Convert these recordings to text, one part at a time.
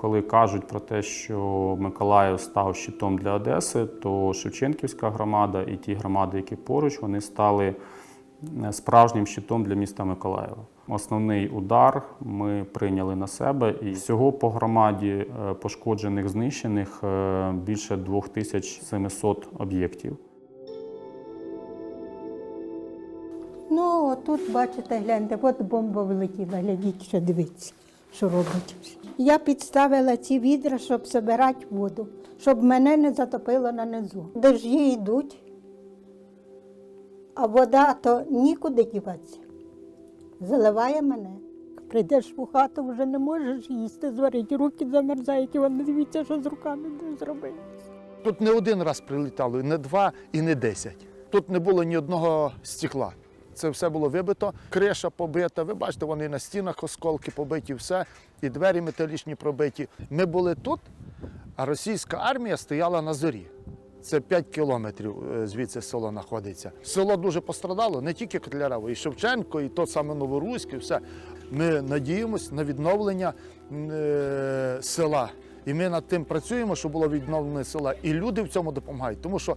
Коли кажуть про те, що Миколаїв став щитом для Одеси, то Шевченківська громада і ті громади, які поруч, вони стали е, справжнім щитом для міста Миколаєва. Основний удар ми прийняли на себе, і всього по громаді е, пошкоджених, знищених е, більше 2700 об'єктів. Ну, тут, бачите, гляньте, от бомба влетіла, глядіть, що дивіться, що робить. Я підставила ці відра, щоб збирати воду, щоб мене не затопило на низу. Дожді йдуть, а вода то нікуди діватися. Заливає мене. Прийдеш у хату, вже не можеш їсти, зварити, руки замерзають, і вони дивіться, що з руками не зробити. Тут не один раз прилітало, і не два, і не десять. Тут не було ні одного стекла. Це все було вибито, криша побита. Ви бачите, вони на стінах осколки побиті, все, і двері металічні пробиті. Ми були тут, а російська армія стояла на зорі. Це 5 кілометрів е, звідси село знаходиться. Село дуже пострадало, не тільки Котлярево, і Шевченко, і то саме Новоруське, все. Ми надіємося на відновлення е, села. І ми над тим працюємо, щоб було відновлення села. І люди в цьому допомагають, тому що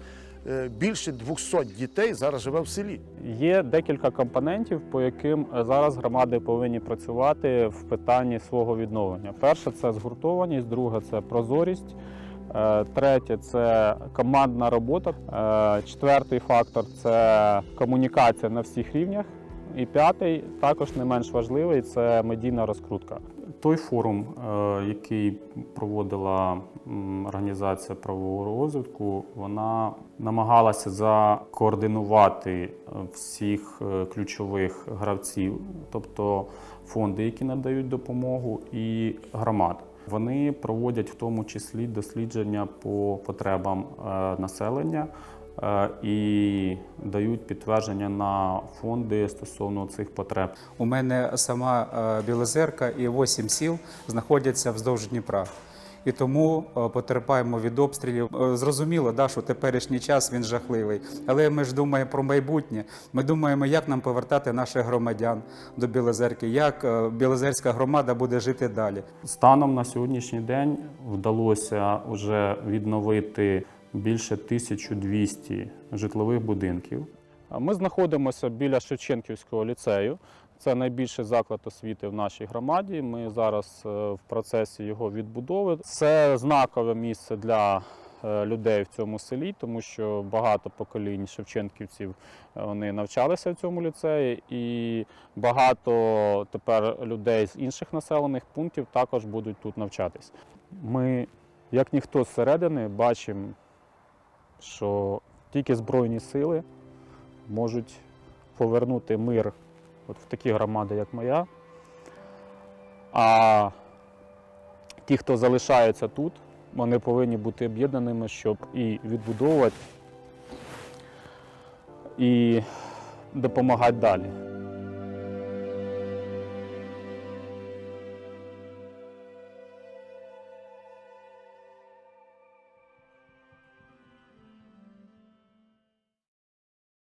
більше 200 дітей зараз живе в селі. Є декілька компонентів, по яким е, зараз громади повинні працювати в питанні свого відновлення. Перше це згуртованість, друге це прозорість. е, Третє це командна робота. е, Четвертий фактор це комунікація на всіх рівнях. І п'ятий, також не менш важливий, це медійна розкрутка. Той форум, е, який проводила організація правового розвитку, вона намагалася закоординувати е, всіх е, ключових гравців, тобто фонди, які надають допомогу, і громад. Вони проводять в тому числі дослідження по потребам населення і дають підтвердження на фонди стосовно цих потреб. У мене сама е, Білозерка і 8 сіл знаходяться вздовж Дніпра. І тому е, потерпаємо від обстрілів. Е, Зрозуміло, да, що теперішній час він жахливий. Але ми ж думаємо про майбутнє. Ми думаємо, як нам повертати наших громадян до Білозерки, як е, Білозерська громада буде жити далі. Станом на сьогоднішній день вдалося вже відновити більше 1200 житлових будинків. Ми знаходимося біля Шевченківського ліцею. Це найбільший заклад освіти в нашій громаді. Ми зараз е, в процесі його відбудови. Це знакове місце для е, людей в цьому селі, тому що багато поколінь шевченківців е, вони навчалися в цьому ліцеї, і багато тепер людей з інших населених пунктів також будуть тут навчатись. Ми, як ніхто зсередини, бачимо, що тільки Збройні сили можуть повернути мир от в такі громади, як моя. А ті, хто залишається тут, вони повинні бути об'єднаними, щоб і відбудовувати, і допомагати далі.